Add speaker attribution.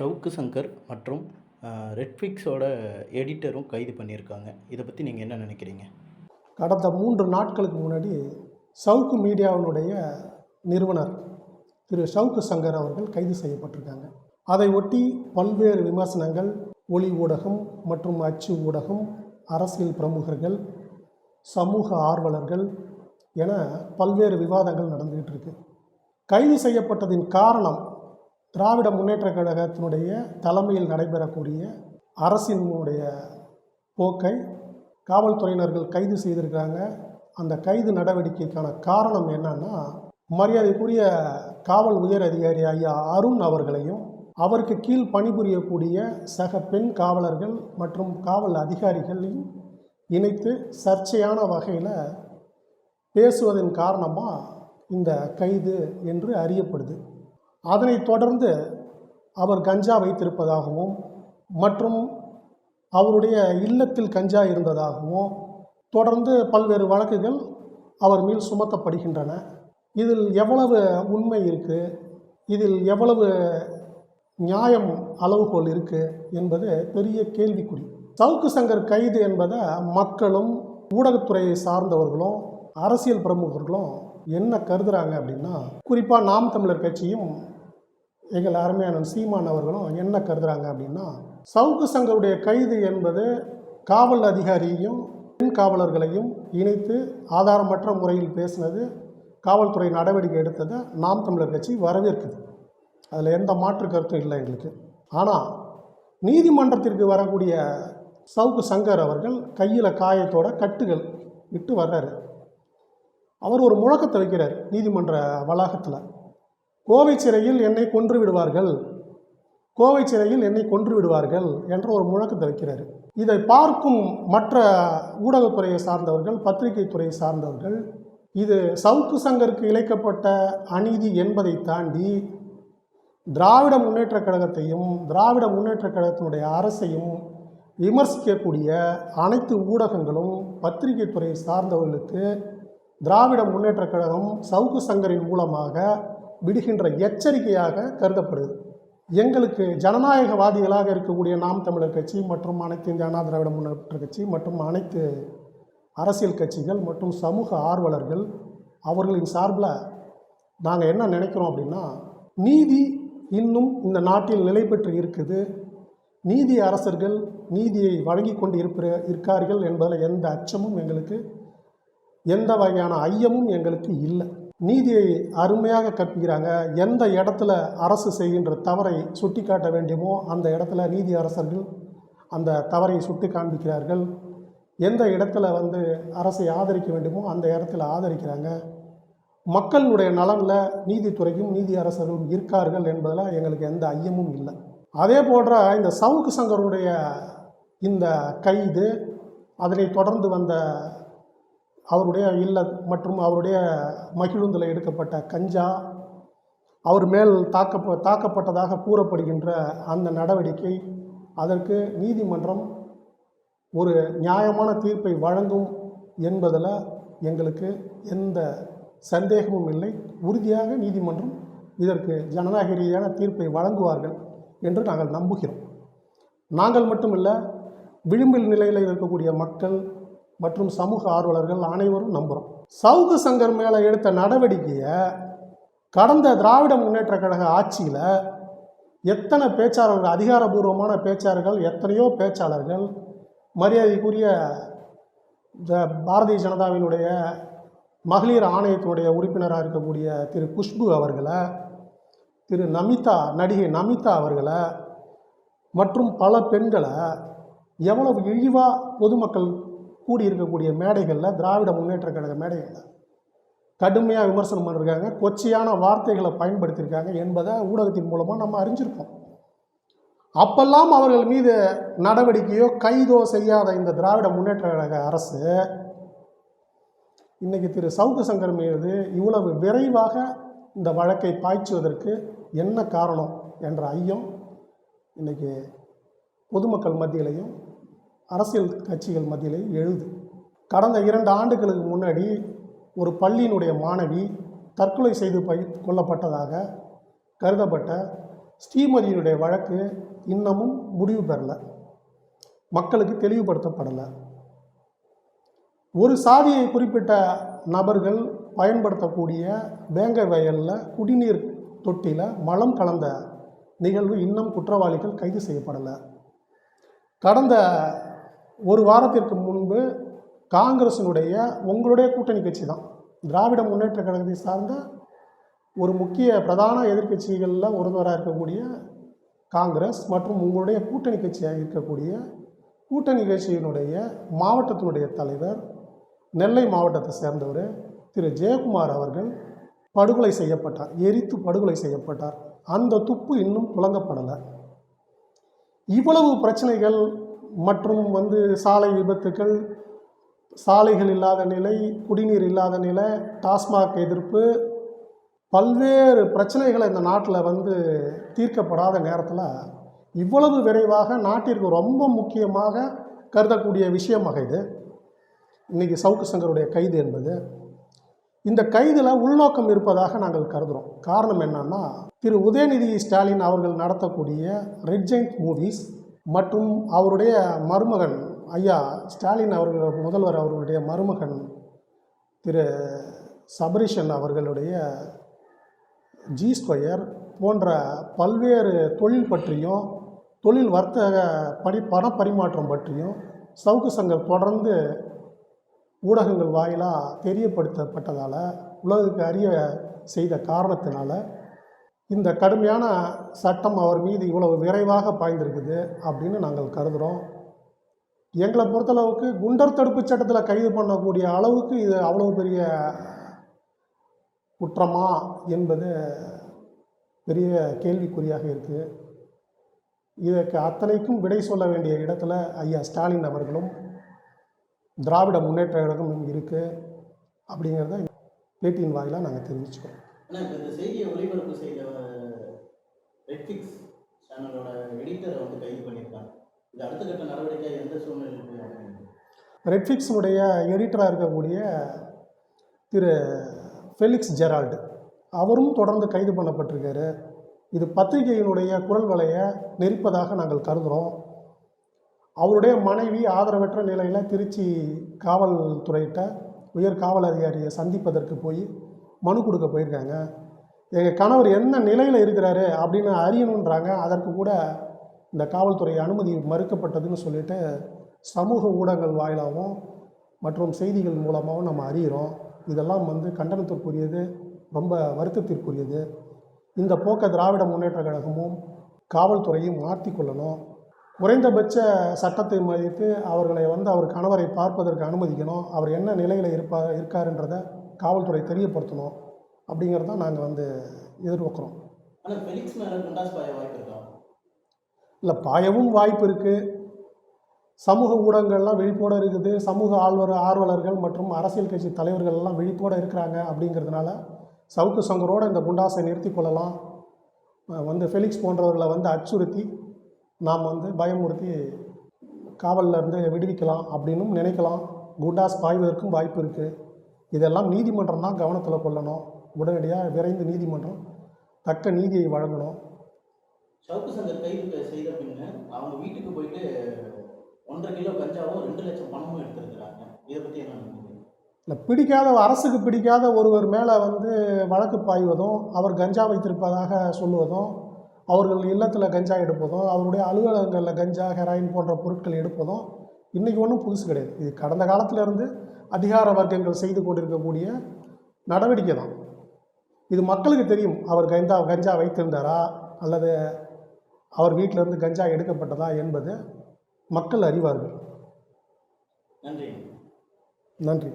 Speaker 1: ஷவுக்கு சங்கர் மற்றும் ரெட்ஃபிக்ஸோட எடிட்டரும் கைது பண்ணியிருக்காங்க. இதை பற்றி நீங்கள் என்ன நினைக்கிறீங்க?
Speaker 2: கடந்த மூன்று நாட்களுக்கு முன்னாடி சவுக்கு மீடியாவினுடைய நிறுவனர் திரு ஷவுக்கு சங்கர் அவர்கள் கைது செய்யப்பட்டிருக்காங்க. அதை ஒட்டி பல்வேறு விமர்சனங்கள் ஒளி ஊடகம் மற்றும் அச்சு ஊடகம் அரசியல் பிரமுகர்கள் சமூக ஆர்வலர்கள் என பல்வேறு விவாதங்கள் நடந்துகிட்டு இருக்கு கைது செய்யப்பட்டதின் காரணம் திராவிட முன்னேற்ற கழகத்தினுடைய தலைமையில் நடைபெறக்கூடிய அரசினுடைய போக்கை காவல்துறையினர்கள் கைது செய்திருக்கிறாங்க. அந்த கைது நடவடிக்கைக்கான காரணம் என்னன்னா மரியாதைக்குரிய காவல் உயர் அதிகாரி ஐயா அருண் அவர்களையும் அவருக்கு கீழ் பணிபுரியக்கூடிய சக பெண் காவலர்கள் மற்றும் காவல் அதிகாரிகளையும் இணைத்து சர்ச்சையான வகையில் பேசுவதன் காரணமாக இந்த கைது என்று அறியப்படுது. அதனைத் தொடர்ந்து அவர் கஞ்சா வைத்திருப்பதாகவும் மற்றும் அவருடைய இல்லத்தில் கஞ்சா இருந்ததாகவும் தொடர்ந்து பல்வேறு வழக்குகள் அவர் மேல் சுமத்தப்படுகின்றன. இதில் எவ்வளவு உண்மை இருக்குது இதில் எவ்வளவு நியாயம் அளவுகோல் இருக்குது என்பது பெரிய கேள்விக்குறி. சவுக்கு சங்கர் கைது என்பதை மக்களும் ஊடகத்துறையை சார்ந்தவர்களும் அரசியல் பிரமுகர்களும் என்ன கருதுகிறாங்க அப்படின்னா குறிப்பாக நாம் தமிழர் கட்சியும் எங்கள் அருமையான சீமான் அவர்களும் என்ன கருதுகிறாங்க அப்படின்னா சவுக்கு சங்கருடைய கைது என்பது காவல் அதிகாரியையும் பெண் காவலர்களையும் இணைத்து ஆதாரமற்ற முறையில் பேசினது காவல்துறை நடவடிக்கை எடுத்ததை நாம் தமிழர் கட்சி வரவேற்குது. அதில் எந்த மாற்று கருத்தும் இல்லை எங்களுக்கு. ஆனால் நீதிமன்றத்திற்கு வரக்கூடிய சவுக்கு சங்கர் அவர்கள் கையில் காயத்தோட கட்டுகள் இட்டு வர்றாரு. அவர் ஒரு முழக்கத்தை வைக்கிறார் நீதிமன்ற வளாகத்தில். கோவை சிறையில் என்னை கொன்று விடுவார்கள். கோவை சிறையில் என்னை கொன்று விடுவார்கள் என்ற ஒரு முழக்கத்தை வைக்கிறார். இதை பார்க்கும் மற்ற ஊடகத்துறையை சார்ந்தவர்கள் பத்திரிகை துறையை சார்ந்தவர்கள் இது சவுக்கு சங்கருக்கு இழைக்கப்பட்ட அநீதி என்பதை தாண்டி திராவிட முன்னேற்றக் கழகத்தையும் திராவிட முன்னேற்றக் கழகத்தினுடைய அரசையும் விமர்சிக்கக்கூடிய அனைத்து ஊடகங்களும் பத்திரிகை துறையை சார்ந்தவர்களுக்கு திராவிட முன்னேற்றக் கழகம் சவுக்கு சங்கரின் மூலமாக விடுகின்ற எச்சரிக்கையாக கருதப்படுது. எங்களுக்கு ஜனநாயகவாதிகளாக இருக்கக்கூடிய நாம் தமிழர் கட்சி மற்றும் அனைத்து இந்திய அண்ணா திராவிட முன்னேற்ற கட்சி மற்றும் அனைத்து அரசியல் கட்சிகள் மற்றும் சமூக ஆர்வலர்கள் அவர்களின் சார்பில் நாங்கள் என்ன நினைக்கிறோம் அப்படின்னா நீதி இன்னும் இந்த நாட்டில் நிலை பெற்று இருக்குது. நீதி அரசர்கள் நீதியை வழங்கி கொண்டு இருப்பிற இருக்கார்கள் என்பதில் எந்த அச்சமும் எங்களுக்கு எந்த வகையான ஐயமும் எங்களுக்கு இல்லை. நீதியை அருமையாக கற்பிக்கிறாங்க. எந்த இடத்துல அரசு செய்கின்ற தவறை சுட்டி காட்ட வேண்டுமோ அந்த இடத்துல நீதி அரசர்கள் அந்த தவறை சுட்டி காண்பிக்கிறார்கள். எந்த இடத்துல வந்து அரசை ஆதரிக்க வேண்டுமோ அந்த இடத்துல ஆதரிக்கிறாங்க. மக்களுடைய நலனில் நீதித்துறையும் நீதி அரசர்களும் இருக்கார்கள் என்பதில் எங்களுக்கு எந்த ஐயமும் இல்லை. அதே போன்ற இந்த சவுக்கு சங்கருடைய இந்த கைது அதனை தொடர்ந்து வந்த அவருடைய இல்ல மற்றும் அவருடைய மகிழுந்தில் எடுக்கப்பட்ட கஞ்சா அவர் மேல் தாக்க தாக்கப்பட்டதாக கூறப்படுகின்ற அந்த நடவடிக்கை அதற்கு நீதிமன்றம் ஒரு நியாயமான தீர்ப்பை வழங்கும் என்பதில் எங்களுக்கு எந்த சந்தேகமும் இல்லை. உறுதியாக நீதிமன்றம் இதற்கு ஜனநாயக ரீதியான தீர்ப்பை வழங்குவார்கள் என்று நாங்கள் நம்புகிறோம். நாங்கள் மட்டுமில்லை விளிம்பில் நிலையில் இருக்கக்கூடிய மக்கள் மற்றும் சமூக ஆர்வலர்கள் அனைவரும் நம்புகிறோம் சவுக்கு சங்கர் மேலே எடுத்த நடவடிக்கையை கடந்த திராவிட முன்னேற்ற கழக ஆட்சியில் எத்தனை பேச்சாளர்கள் அதிகாரபூர்வமான பேச்சாளர்கள் எத்தனையோ பேச்சாளர்கள் மரியாதைக்குரிய பாரதிய ஜனதாவினுடைய மகளிர் ஆணையத்தினுடைய உறுப்பினராக இருக்கக்கூடிய திரு குஷ்பு அவர்களை திரு நமிதா நடிகை நமிதா அவர்களை மற்றும் பல பெண்களை எவ்வளவு இழிவாக பொதுமக்கள் கூடி இருக்கக்கூடிய மேடைகளில் திராவிட முன்னேற்ற கழக மேடைகளில் கடுமையாக விமர்சனம் பண்ணிருக்காங்க. கொச்சையான வார்த்தைகளை பயன்படுத்தியிருக்காங்க என்பதை ஊடகத்தின் மூலமாக நம்ம அறிஞ்சிருக்கோம். அப்பெல்லாம் அவர்கள் மீது நடவடிக்கையோ கைதோ செய்யாத இந்த திராவிட முன்னேற்ற கழக அரசு இன்றைக்கி திரு சவுக்கு சங்கர் மீது இவ்வளவு விரைவாக இந்த வழக்கை பாய்ச்சுவதற்கு என்ன காரணம் என்ற ஐயம் இன்னைக்கு பொதுமக்கள் மத்தியிலையும் அரசியல் கட்சிகள் மத்தியில் எழுது. கடந்த இரண்டு ஆண்டுகளுக்கு முன்னாடி ஒரு பள்ளியினுடைய மாணவி தற்கொலை செய்து பை கொல்லப்பட்டதாக கருதப்பட்ட ஸ்ரீமதியினுடைய வழக்கு இன்னமும் முடிவு பெறலை. மக்களுக்கு தெளிவுபடுத்தப்படலை. ஒரு சாதியை குறிப்பிட்ட நபர்கள் பயன்படுத்தக்கூடிய வேங்க வயலில் குடிநீர் தொட்டியில் மலம் கலந்த நிகழ்வு இன்னும் குற்றவாளிகள் கைது செய்யப்படலை. கடந்த ஒரு வாரத்திற்கு முன்பு காங்கிரசினுடைய உங்களுடைய கூட்டணி கட்சி தான் திராவிட முன்னேற்ற கழகத்தை சார்ந்த ஒரு முக்கிய பிரதான எதிர்க்கட்சிகளில் ஒருவராக இருக்கக்கூடிய காங்கிரஸ் மற்றும் உங்களுடைய கூட்டணி கட்சியாக இருக்கக்கூடிய கூட்டணி கட்சியினுடைய மாவட்டத்தினுடைய தலைவர் நெல்லை மாவட்டத்தை சேர்ந்தவர் திரு. ஜெயக்குமார் அவர்கள் படுகொலை செய்யப்பட்டார் எரித்து படுகொலை செய்யப்பட்டார். அந்த துப்பு இன்னும் துலங்கப்படலை. இவ்வளவு பிரச்சனைகள் மற்றும் வந்து சாலை விபத்துக்கள் சாலைகள் இல்லாத நிலை குடிநீர் இல்லாத நிலை டாஸ்மாக் எதிர்ப்பு பல்வேறு பிரச்சனைகளை இந்த நாட்டில் வந்து தீர்க்கப்படாத நேரத்தில் இவ்வளவு விரைவாக நாட்டிற்கு ரொம்ப முக்கியமாக கருதக்கூடிய விஷயமாக இது. இன்றைக்கி சவுக்கு சங்கருடைய கைது என்பது. இந்த கைதில் உள்நோக்கம் இருப்பதாக நாங்கள் கருதுகிறோம் காரணம் என்னன்னா திரு. உதயநிதி ஸ்டாலின் அவர்கள் நடத்தக்கூடிய ரெட் மூவிஸ் மற்றும் அவருடைய மருமகன் ஐயா ஸ்டாலின் அவர்கள் முதல்வர் அவர்களுடைய மருமகன் திரு சபரிஷன் அவர்களுடைய ஜி ஸ்கொயர் போன்ற பல்வேறு தொழில் பற்றியும் தொழில் வர்த்தக படி பண பரிமாற்றம் பற்றியும் சவுக்கு சங்கம் தொடர்ந்து ஊடகங்கள் வாயிலாக தெரியப்படுத்தப்பட்டதால் உலகுக்கு அறிய செய்த காரணத்தினால இந்த கடுமையான சட்டம் அவர் மீது இவ்வளவு விரைவாக பாய்ந்திருக்குது அப்படின்னு நாங்கள் கருதுகிறோம் எங்களை பொறுத்தளவுக்கு குண்டர் தடுப்பு சட்டத்தில் கைது பண்ணக்கூடிய அளவுக்கு இது அவ்வளவு பெரிய குற்றமா என்பது பெரிய கேள்விக்குறியாக இருக்குது இதற்கு அத்தனைக்கும் விடை சொல்ல வேண்டிய இடத்துல ஐயா ஸ்டாலின் அவர்களும் திராவிட முன்னேற்ற கழகமும் இருக்குது அப்படிங்கிறத பேட்டியின் வாயிலாக நாங்கள் தெரிவிச்சுக்கிறோம்.
Speaker 1: ஆனால் இப்போ இந்த செய்தியை ஒளிபரப்பு செய்த ரெட்ஃபிக்ஸ் சேனலோட எடிட்டரை வந்து கைது பண்ணியிருக்காங்க இது அடுத்த கட்ட நடவடிக்கை எந்த சூழ்நிலையில் போய் அமையுது
Speaker 2: எடிட்டராக இருக்கக்கூடிய திரு ஃபெலிக்ஸ் ஜெரால்டு அவரும் தொடர்ந்து கைது பண்ணப்பட்டிருக்காரு. இது பத்திரிகையினுடைய குரல் வலையை நெரிப்பதாக நாங்கள் கருதுகிறோம் அவருடைய மனைவி ஆதரவற்ற நிலையில் திருச்சி காவல்துறையிட்ட உயர் காவல் அதிகாரியை சந்திப்பதற்கு போய் மனு கொடுக்க போயிருக்காங்க. எங்கள் கணவர் என்ன நிலையில் இருக்கிறாரு அப்படின்னு அறியணுன்றாங்க. அதற்கு கூட இந்த காவல்துறை அனுமதி மறுக்கப்பட்டதுன்னு சொல்லிட்டு சமூக ஊடகங்கள் வாயிலாகவும் மற்றும் செய்திகள் மூலமாகவும் நம்ம அறிகிறோம் இதெல்லாம் வந்து கண்டனத்திற்குரியது ரொம்ப வருத்தத்திற்குரியது. இந்த போக்க திராவிட முன்னேற்ற கழகமும் காவல்துறையும் மாற்றி கொள்ளணும். குறைந்தபட்ச சட்டத்தை மதித்து அவர்களை வந்து அவர் கணவரை பார்ப்பதற்கு அனுமதிக்கணும். அவர் என்ன நிலையில் இருப்பா இருக்காருன்றதை காவல்துறை தெரியப்படுத்தணும் அப்படிங்கிறத நாங்கள் வந்து எதிர்பார்க்குறோம் இல்லை பாயவும் வாய்ப்பு இருக்குது சமூக ஊடகங்கள்லாம் விழிப்போடு இருக்குது. சமூக ஆழ்வர் ஆர்வலர்கள் மற்றும் அரசியல் கட்சி தலைவர்கள் எல்லாம் விழிப்போடு இருக்கிறாங்க அப்படிங்கிறதுனால சவுக்கு சங்கரோட இந்த குண்டாசை நிறுத்தி கொள்ளலாம். வந்து ஃபெலிக்ஸ் போன்றவர்களை வந்து அச்சுறுத்தி நாம் வந்து பயமுறுத்தி காவல்ல இருந்து விடுவிக்கலாம் அப்படின்னும் நினைக்கலாம். குண்டாஸ் பாய்வதற்கும் வாய்ப்பு இருக்குது இதெல்லாம் நீதிமன்றம் தான் கவனத்தில் கொள்ளணும். உடனடியாக விரைந்து நீதிமன்றம் தக்க நீதியை வழங்கணும்.
Speaker 1: சவுக்கு சங்கர் கைது செய்த பின்ன அவங்க வீட்டுக்கு போயிட்டு ஒன்றரை கிலோ கஞ்சாவும் ரெண்டு லட்சம் பணமும் எடுத்திருக்கிறாங்க. இதை பற்றி என்ன
Speaker 2: இல்லை பிடிக்காத அரசுக்கு பிடிக்காத ஒருவர் மேலே வந்து வழக்கு பாய்வதும் அவர் கஞ்சா வைத்திருப்பதாக சொல்லுவதும் அவர்கள் இல்லத்தில் கஞ்சா எடுப்பதும் அவருடைய அலுவலகங்களில் கஞ்சா ஹெராயின் போன்ற பொருட்கள் எடுப்பதும் இன்றைக்கி ஒன்றும் புதுசு கிடையாது. இது கடந்த காலத்துல இருந்து அதிகார வர்க்கங்கள் செய்து கொண்டிருக்கக்கூடிய நடவடிக்கை தான். இது மக்களுக்கு தெரியும். அவர் கஞ்சா கஞ்சா வைத்திருந்தாரா? அல்லது அவர் வீட்டிலிருந்து கஞ்சா எடுக்கப்பட்டதா என்பது மக்கள் அறிவார்கள்.
Speaker 1: நன்றி.
Speaker 2: நன்றி.